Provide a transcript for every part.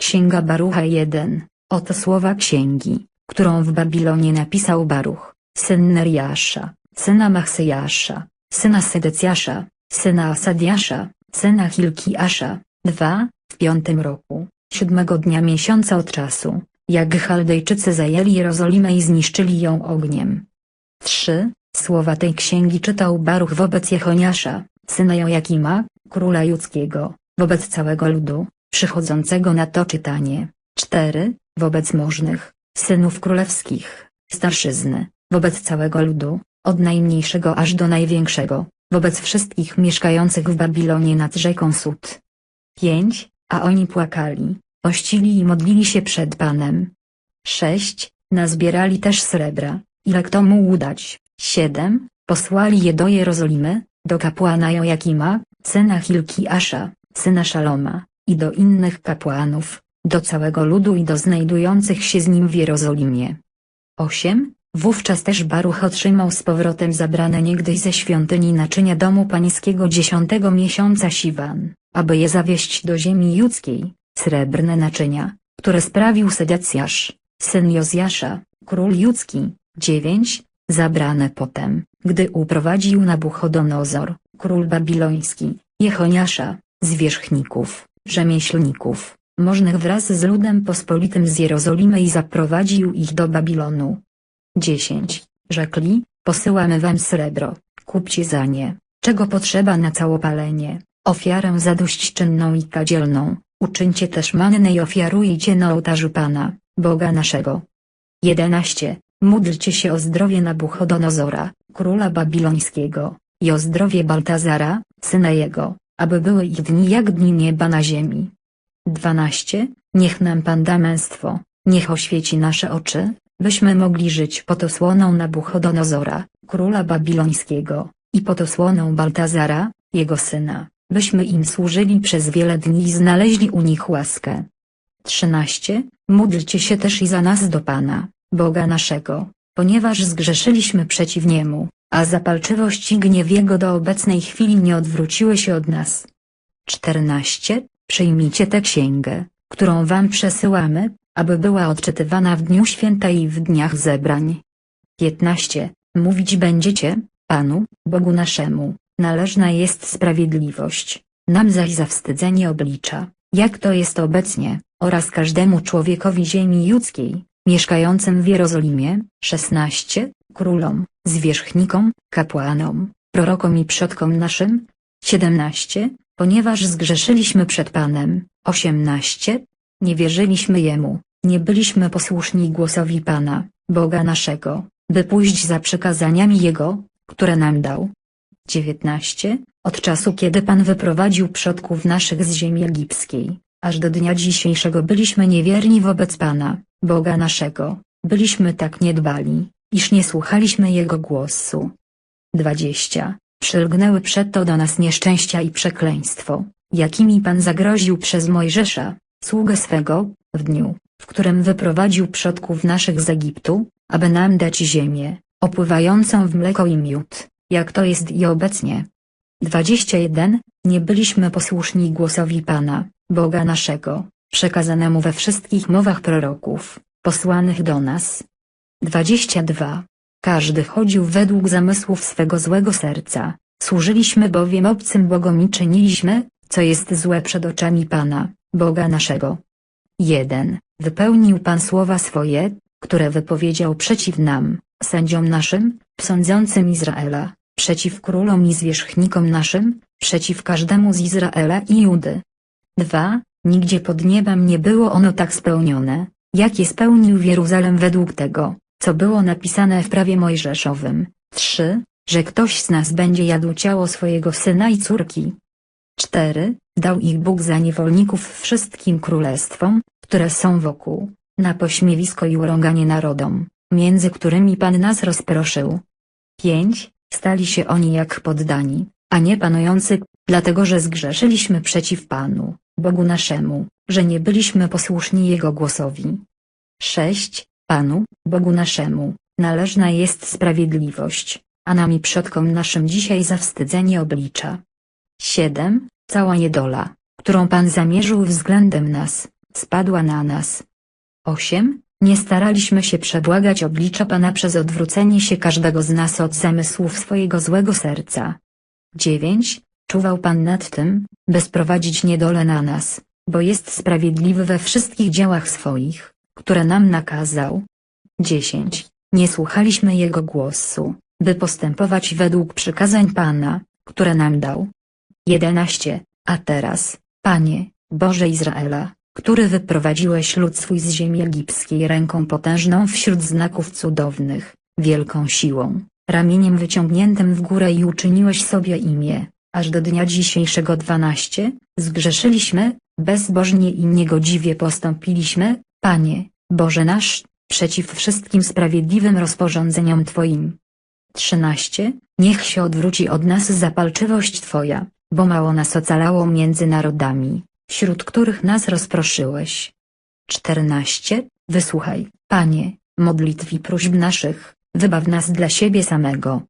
Księga Barucha 1. Oto słowa księgi, którą w Babilonie napisał Baruch, syn Neriasza, syna Machsejasza, syna Sedecjasza, syna Asadiasza, syna Hilkiasza, 2. W piątym roku, siódmego dnia miesiąca od czasu, jak Chaldejczycy zajęli Jerozolimę i zniszczyli ją ogniem. 3. Słowa tej księgi czytał Baruch wobec Jechoniasza, syna Joakima, króla judzkiego, wobec całego ludu, przychodzącego na to czytanie. 4. Wobec możnych, synów królewskich, starszyzny, wobec całego ludu, od najmniejszego aż do największego, wobec wszystkich mieszkających w Babilonie nad rzeką Sud. 5. A oni płakali, pościli i modlili się przed Panem. 6. Nazbierali też srebra, ile kto mógł dać. 7. Posłali je do Jerozolimy, do kapłana Joakima, syna Hilkiasza, syna Szaloma, i do innych kapłanów, do całego ludu i do znajdujących się z nim w Jerozolimie. 8. Wówczas też Baruch otrzymał z powrotem zabrane niegdyś ze świątyni naczynia domu pańskiego dziesiątego miesiąca Siwan, aby je zawieźć do ziemi judzkiej, srebrne naczynia, które sprawił Sedecjasz, syn Jozjasza, król judzki. 9. Zabrane potem, gdy uprowadził Nabuchodonozor, król babiloński, Jechoniasza, zwierzchników, rzemieślników, możnych wraz z ludem pospolitym z Jerozolimy i zaprowadził ich do Babilonu. 10. Rzekli, posyłamy wam srebro, kupcie za nie, czego potrzeba na całopalenie, ofiarę zadośćczynną i kadzielną, uczyńcie też mannę i ofiarujcie na ołtarzu Pana, Boga naszego. 11. Módlcie się o zdrowie Nabuchodonozora, króla babilońskiego, i o zdrowie Baltazara, syna jego, aby były ich dni jak dni nieba na ziemi. 12. Niech nam Pan da męstwo, niech oświeci nasze oczy, byśmy mogli żyć pod osłoną Nabuchodonozora, króla babilońskiego, i pod osłoną Baltazara, jego syna, byśmy im służyli przez wiele dni i znaleźli u nich łaskę. 13. Módlcie się też i za nas do Pana, Boga naszego, ponieważ zgrzeszyliśmy przeciw Niemu, a zapalczywość i gniew Jego do obecnej chwili nie odwróciły się od nas. 14. Przyjmijcie tę księgę, którą wam przesyłamy, aby była odczytywana w dniu święta i w dniach zebrań. 15. Mówić będziecie, Panu, Bogu naszemu, należna jest sprawiedliwość, nam zaś zawstydzenie oblicza, jak to jest obecnie, oraz każdemu człowiekowi ziemi judzkiej, mieszkającym w Jerozolimie. 16. Królom, zwierzchnikom, kapłanom, prorokom i przodkom naszym. 17. Ponieważ zgrzeszyliśmy przed Panem. 18. Nie wierzyliśmy Jemu, nie byliśmy posłuszni głosowi Pana, Boga naszego, by pójść za przykazaniami Jego, które nam dał. 19. Od czasu kiedy Pan wyprowadził przodków naszych z ziemi egipskiej, aż do dnia dzisiejszego byliśmy niewierni wobec Pana, Boga naszego, byliśmy tak niedbali, iż nie słuchaliśmy Jego głosu. 20. Przylgnęły przeto do nas nieszczęścia i przekleństwo, jakimi Pan zagroził przez Mojżesza, sługę swego, w dniu, w którym wyprowadził przodków naszych z Egiptu, aby nam dać ziemię, opływającą w mleko i miód, jak to jest i obecnie. 21. Nie byliśmy posłuszni głosowi Pana, Boga naszego, przekazanemu we wszystkich mowach proroków, posłanych do nas. 22. Każdy chodził według zamysłów swego złego serca, służyliśmy bowiem obcym bogom i czyniliśmy, co jest złe przed oczami Pana, Boga naszego. 1. Wypełnił Pan słowa swoje, które wypowiedział przeciw nam, sędziom naszym, sądzącym Izraela, przeciw królom i zwierzchnikom naszym, przeciw każdemu z Izraela i Judy. 2. Nigdzie pod niebem nie było ono tak spełnione, jak je spełnił Jeruzalem według tego, co było napisane w prawie mojżeszowym. 3. Że ktoś z nas będzie jadł ciało swojego syna i córki. 4. Dał ich Bóg za niewolników wszystkim królestwom, które są wokół, na pośmiewisko i urąganie narodom, między którymi Pan nas rozproszył. 5. Stali się oni jak poddani, a nie panujący, dlatego że zgrzeszyliśmy przeciw Panu, Bogu naszemu, że nie byliśmy posłuszni Jego głosowi. 6. Panu, Bogu naszemu, należna jest sprawiedliwość, a nami przodkom naszym dzisiaj zawstydzenie oblicza. 7. Cała niedola, którą Pan zamierzył względem nas, spadła na nas. 8. Nie staraliśmy się przebłagać oblicza Pana przez odwrócenie się każdego z nas od zamysłów swojego złego serca. 9. Czuwał Pan nad tym, by sprowadzić niedolę na nas, bo jest sprawiedliwy we wszystkich dziełach swoich, które nam nakazał. 10. Nie słuchaliśmy Jego głosu, by postępować według przykazań Pana, które nam dał. 11. A teraz, Panie, Boże Izraela, który wyprowadziłeś lud swój z ziemi egipskiej ręką potężną wśród znaków cudownych, wielką siłą, ramieniem wyciągniętym w górę i uczyniłeś sobie imię, aż do dnia dzisiejszego 12, zgrzeszyliśmy, bezbożnie i niegodziwie postąpiliśmy, Panie, Boże nasz, przeciw wszystkim sprawiedliwym rozporządzeniom Twoim. 13. Niech się odwróci od nas zapalczywość Twoja, bo mało nas ocalało między narodami, wśród których nas rozproszyłeś. 14. Wysłuchaj, Panie, modlitw i próśb naszych, wybaw nas dla siebie samego.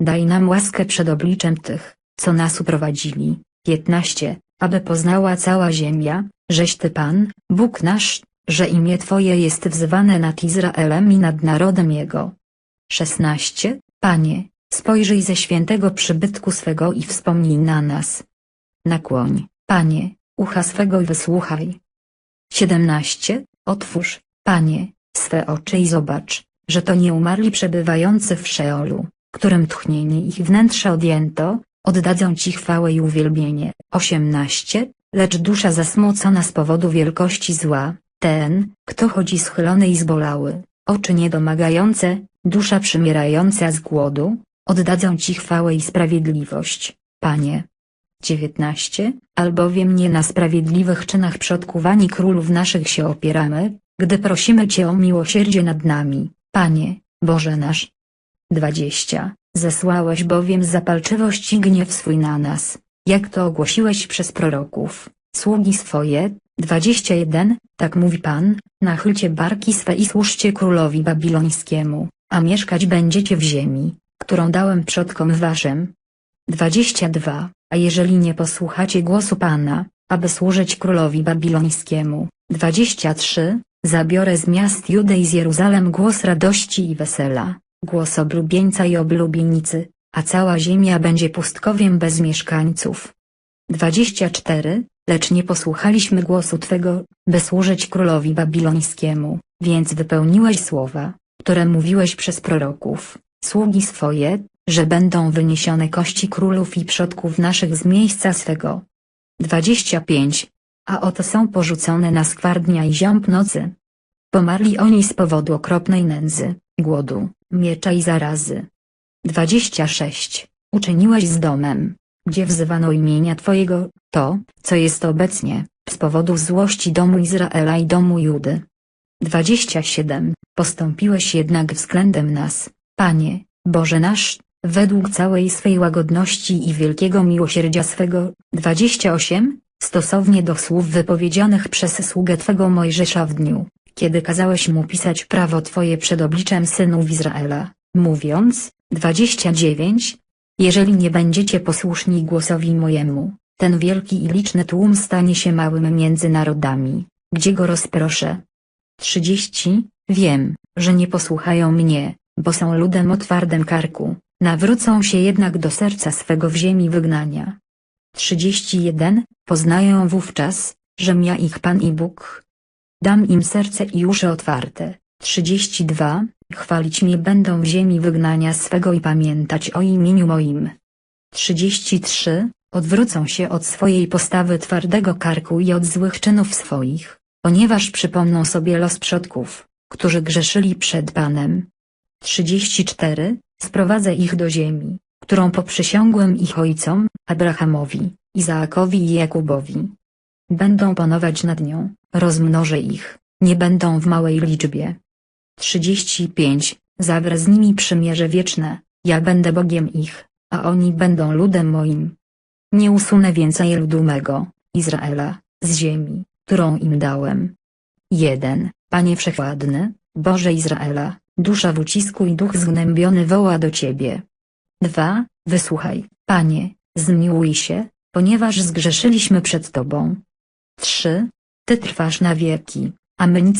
Daj nam łaskę przed obliczem tych, co nas uprowadzili. 15. Aby poznała cała ziemia, żeś Ty Pan, Bóg nasz, że imię Twoje jest wzywane nad Izraelem i nad narodem Jego. 16. Panie, spojrzyj ze świętego przybytku swego i wspomnij na nas. Nakłoń, Panie, ucha swego i wysłuchaj. 17. Otwórz, Panie, swe oczy i zobacz, że to nie umarli przebywający w Szeolu, którym tchnienie ich wnętrza odjęto, oddadzą Ci chwałę i uwielbienie. 18. Lecz dusza zasmucona z powodu wielkości zła, ten, kto chodzi schylony i zbolały, oczy niedomagające, dusza przymierająca z głodu, oddadzą Ci chwałę i sprawiedliwość, Panie. 19. Albowiem nie na sprawiedliwych czynach przodków ani królów naszych się opieramy, gdy prosimy Cię o miłosierdzie nad nami, Panie, Boże nasz. 20. Zesłałeś bowiem zapalczywość i gniew swój na nas, jak to ogłosiłeś przez proroków, sługi swoje. 21. Tak mówi Pan, nachylcie barki swe i służcie królowi babilońskiemu, a mieszkać będziecie w ziemi, którą dałem przodkom waszym. 22. A jeżeli nie posłuchacie głosu Pana, aby służyć królowi babilońskiemu. 23. Zabiorę z miast Judy i z Jeruzalem głos radości i wesela, głos oblubieńca i oblubienicy, a cała ziemia będzie pustkowiem bez mieszkańców. 24. Lecz nie posłuchaliśmy głosu Twego, by służyć królowi babilońskiemu, więc wypełniłeś słowa, które mówiłeś przez proroków, sługi swoje, że będą wyniesione kości królów i przodków naszych z miejsca swego. 25. A oto są porzucone na skwar dnia i ziąb nocy. Pomarli oni z powodu okropnej nędzy, głodu, miecza i zarazy. 26. Uczyniłeś z domem, gdzie wzywano imienia Twojego, to, co jest obecnie, z powodu złości domu Izraela i domu Judy. 27. Postąpiłeś jednak względem nas, Panie, Boże nasz, według całej swej łagodności i wielkiego miłosierdzia swego. 28. Stosownie do słów wypowiedzianych przez sługę Twego Mojżesza w dniu, kiedy kazałeś mu pisać prawo Twoje przed obliczem synów Izraela, mówiąc, 29. Jeżeli nie będziecie posłuszni głosowi mojemu, ten wielki i liczny tłum stanie się małym między narodami, gdzie go rozproszę. 30. Wiem, że nie posłuchają mnie, bo są ludem o twardym karku, nawrócą się jednak do serca swego w ziemi wygnania. 31. Poznają wówczas, że ja ich Pan i Bóg. Dam im serce i uszy otwarte. 32. Chwalić mnie będą w ziemi wygnania swego i pamiętać o imieniu moim. 33. Odwrócą się od swojej postawy twardego karku i od złych czynów swoich, ponieważ przypomną sobie los przodków, którzy grzeszyli przed Panem. 34. Sprowadzę ich do ziemi, którą poprzysiągłem ich ojcom, Abrahamowi, Izaakowi i Jakubowi. Będą panować nad nią, rozmnożę ich, nie będą w małej liczbie. 35. Zawrę z nimi przymierze wieczne, ja będę Bogiem ich, a oni będą ludem moim. Nie usunę więcej ludu mego, Izraela, z ziemi, którą im dałem. 1. Panie Wszechładny, Boże Izraela, dusza w ucisku i duch zgnębiony woła do Ciebie. 2. Wysłuchaj, Panie, zmiłuj się, ponieważ zgrzeszyliśmy przed Tobą. 3. Ty trwasz na wieki, a my nic